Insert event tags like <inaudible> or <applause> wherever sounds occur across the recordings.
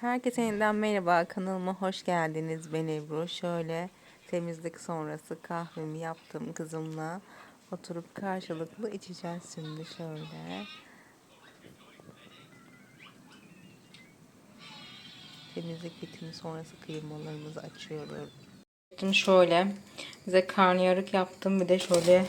Herkese yeniden merhaba. Kanalıma hoş geldiniz. Ben Ebru. Şöyle temizlik sonrası kahvemi yaptım kızımla. Oturup karşılıklı içeceğiz şimdi şöyle. Temizlik bitimi sonrası kıymalarımızı açıyoruz. Şöyle bize karnıyarık yaptım. Bir de şöyle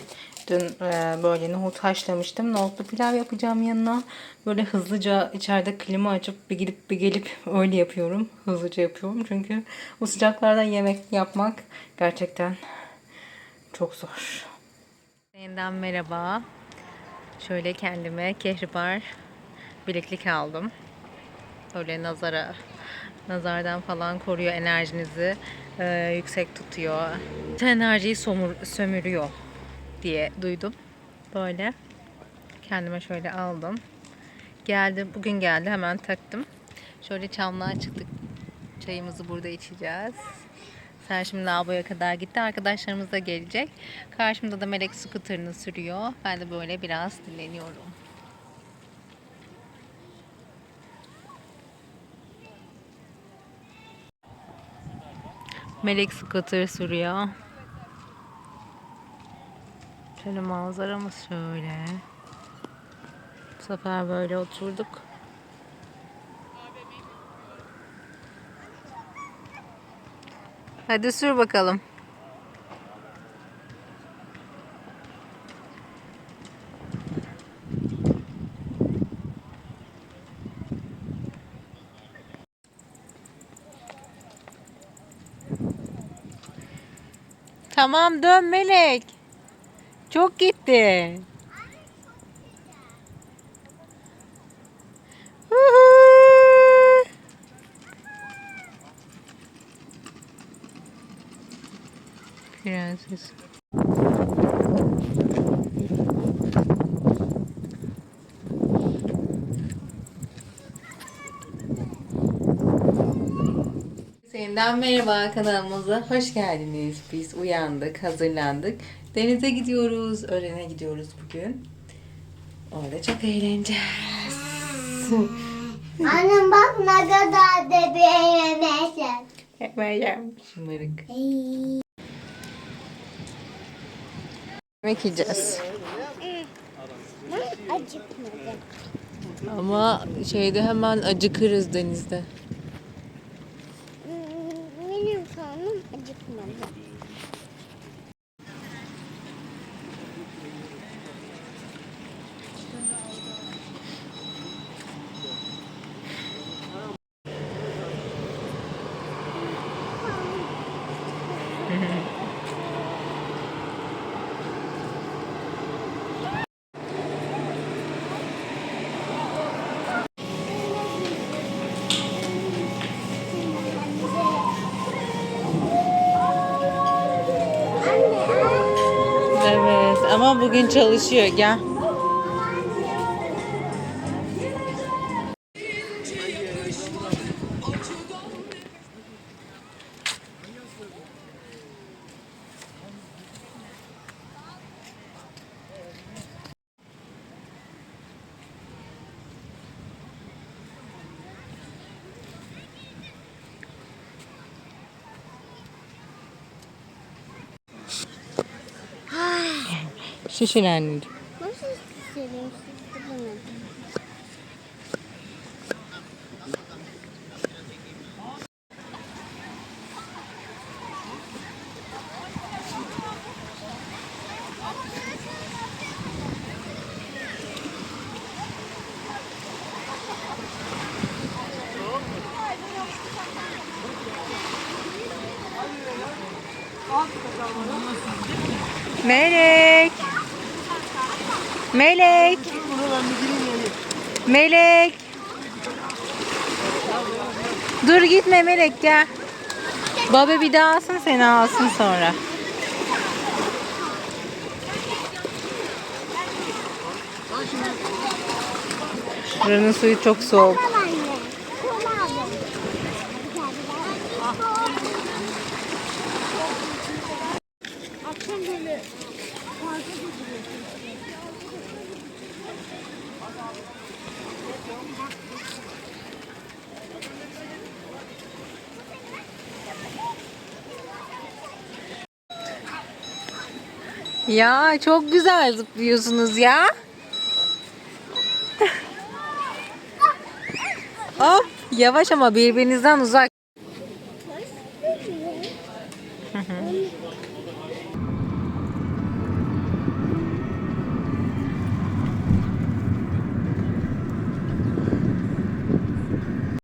dün e, böyle nohut haşlamıştım. Nohutlu pilav yapacağım yanına. Böyle hızlıca içeride klima açıp bir gidip bir gelip <laughs> öyle yapıyorum. Hızlıca yapıyorum. Çünkü bu sıcaklarda yemek yapmak gerçekten çok zor. Yeniden merhaba. Şöyle kendime kehribar bileklik aldım. Öyle nazara nazardan falan koruyor enerjinizi e, yüksek tutuyor. Enerjiyi somur, sömürüyor diye duydum. Böyle kendime şöyle aldım. Geldi bugün geldi hemen taktım. Şöyle çamlığa çıktık. Çayımızı burada içeceğiz. Sen şimdi lavaboya kadar gitti. Arkadaşlarımız da gelecek. Karşımda da Melek scooter'ını sürüyor. Ben de böyle biraz dinleniyorum. Melek scooter sürüyor. Şöyle manzaramız şöyle. Bu sefer böyle oturduk. Hadi sür bakalım. Tamam dön Melek. Çok gitti. Prenses. Yeniden merhaba kanalımıza hoş geldiniz. Biz uyandık, hazırlandık. Denize gidiyoruz, öğlene gidiyoruz bugün. Orada çok eğleneceğiz. <laughs> Annem bak ne kadar da beğenmişsin. Yapmayacağım. Şımarık. Yemek yiyeceğiz. Acıkmadım. Ama şeyde hemen acıkırız denizde. Benim karnım acıkmadı. Bugün çalışıyor. Gel. Şişir anneciğim. Nasıl? Melek. Melek. Melek. Dur gitme Melek gel. Baba bir daha alsın seni alsın sonra. Buranın suyu çok soğuk. Ya çok güzel zıplıyorsunuz ya. Hop yavaş ama birbirinizden uzak.